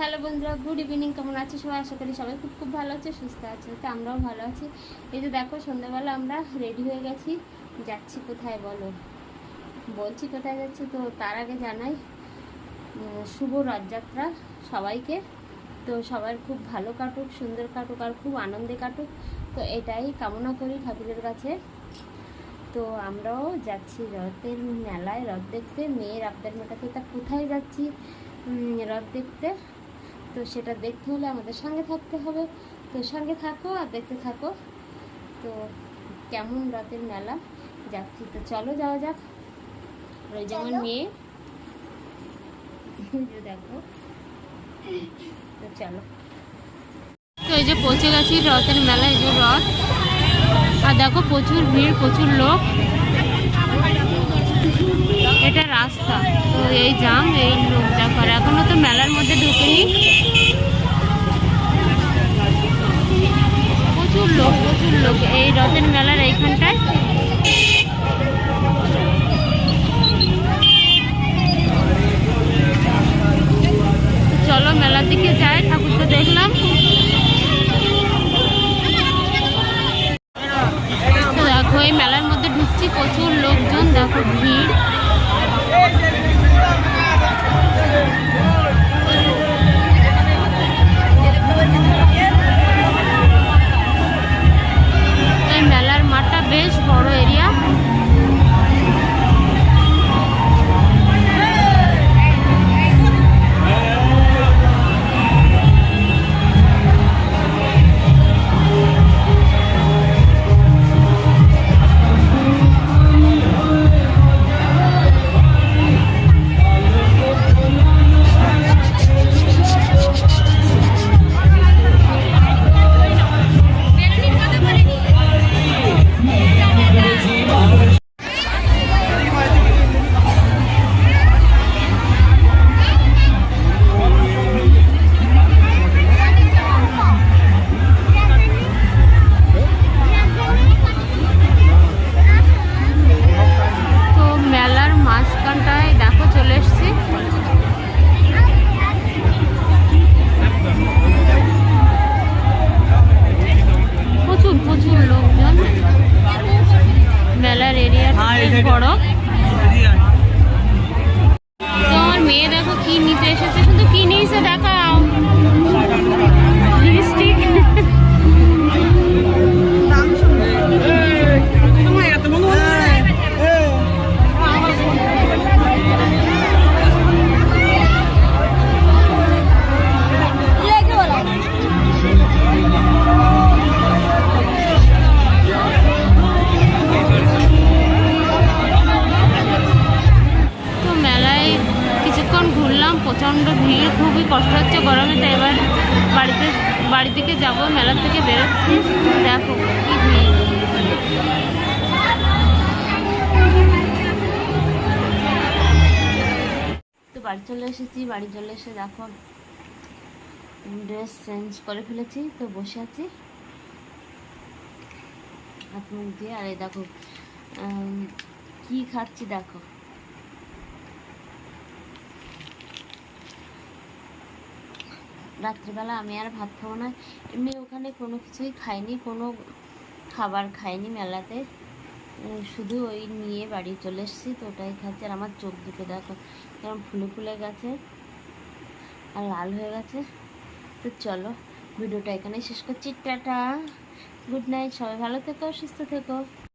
Hello বন্ধুরা, good evening. কেমন আছো সবাই? আশা করি সবাই খুব খুব ভালো আছে, সুস্থ আছে, তো আমরাও ভালো আছি। এই যে দেখো, সন্ধ্যাবেলা আমরা রেডি হয়ে গেছি। যাচ্ছি কোথায় বলো? বলছি কোথায় যাচ্ছি তো তার আগে জানাই শুভ রথযাত্রা সবাইকে। তো সবার খুব ভালো কাটুক, সুন্দর কাটুক আর খুব আনন্দে কাটুক। তো এটাই কামনা করি ঠাকুরের কাছে। তো আমরাও যাচ্ছি রথের মেলায়, রথ দেখতে। মেয়ের আবদার মেটাতে, তা কোথায় যাচ্ছি? রথ দেখতে তো সেটা দেখতে হলে আমাদের সঙ্গে থাকতে হবে। তো সঙ্গে থাকো আর দেখতে থাকো। তো কেমন রথের মেলা? যাচ্ছি। তো চলো যাওয়া যাক। যেমন মেয়ে। দেখো। তো চলো। তো এই যে পৌঁছে গেছি রথের মেলা এই যে রথ। আর দেখো প্রচুর ভিড় প্রচুর লোক। এটা রাস্তা। তো এই জাম এই লোক দেখো আর এখনও তো মেলার মধ্যে ঢুকেনি। রথের মেলার এইখানটায় বড়। তো আমার মেয়ে দেখো কি নিতে এসেছে। শুধু কি নিয়েছে দেখাও প্রচণ্ড ভিড়, খুবই কষ্ট হচ্ছে গরমে তো এবার বাড়িতে বাড়ি থেকে যাব, মেলার থেকে বেরোচ্ছি। দেখো তো বাড়ি চলে এসেছি, বাড়ি চলে এসে দেখো ড্রেস চেঞ্জ করে ফেলেছি, তো বসে আছি। হাত মুখ দিয়ে আর এই দেখো কি খাচ্ছি দেখো। রাত্রিবেলা আমি আর ভাত খাব না। এমনি ওখানে কোনো কিছুই খাইনি, কোনো খাবার খাইনি মেলাতে। শুধু ওই নিয়ে বাড়ি চলে এসেছি তো ওটাই খাচ্ছি। আর আমার চোখ দুটো দেখো, কেমন ফুলে ফুলে গেছে আর লাল হয়ে গেছে। তো চলো, ভিডিওটা এখানে শেষ করছি। টাটা। গুড নাইট, সবাই ভালো থেকো, সুস্থ থেকো।